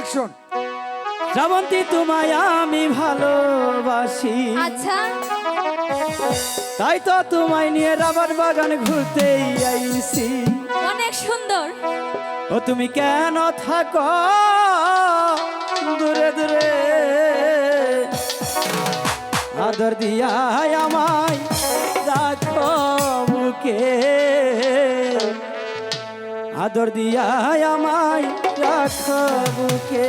Action Srabanti তোমায় আমি ভালোবাসি। আচ্ছা। তাই তো তোমায় নিয়ে রাবার বাগান ঘুরতে আইছি। অনেক সুন্দর। ও তুমি কেন থাকো? দূরে দূরে। আদর দিয়াই আমায় রাখো মুখে। আদর দিয়াই আমায় কথা বুকে।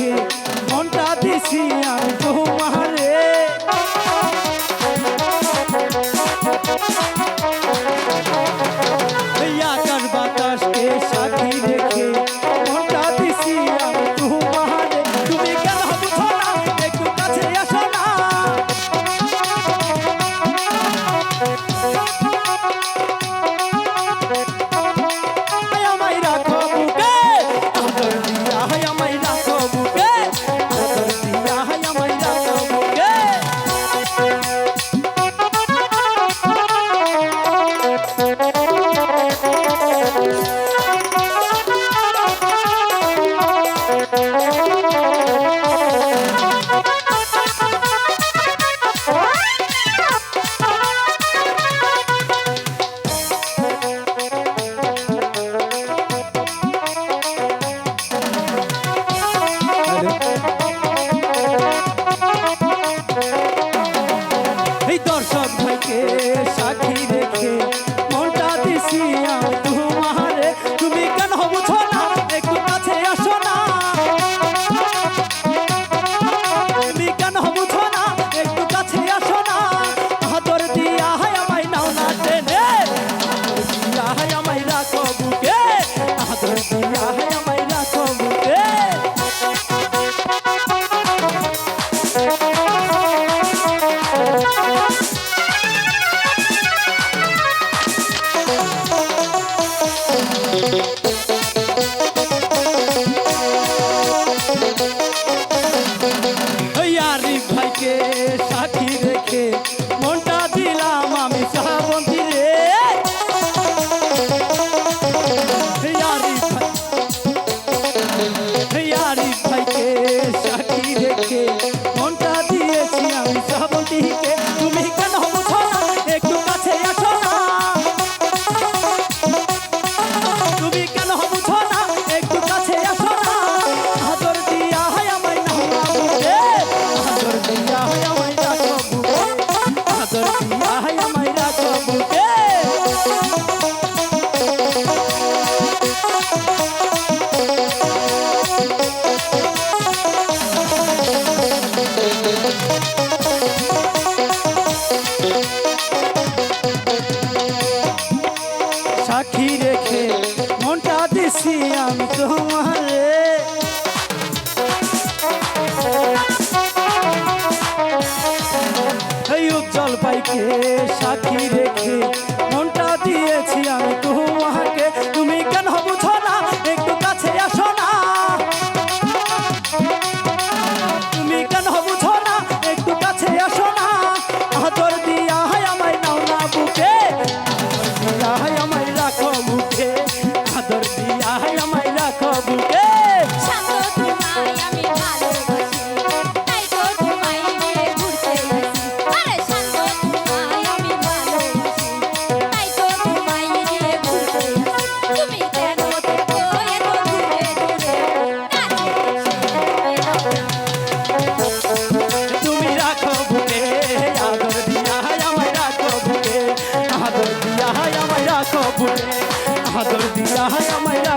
দেখে মনটা দিছি yeah. পাখি রেখে মনটা দিছি আমি তোমারে। এই উজ্জ্বল পাইকে সাক্ষী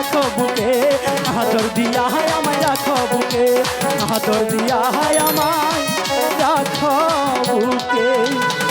রাখো বুকে আদর দিয়া হায় আমায় রাখো বুকে আদর দিয়া হায় আমায় রাখো বুকে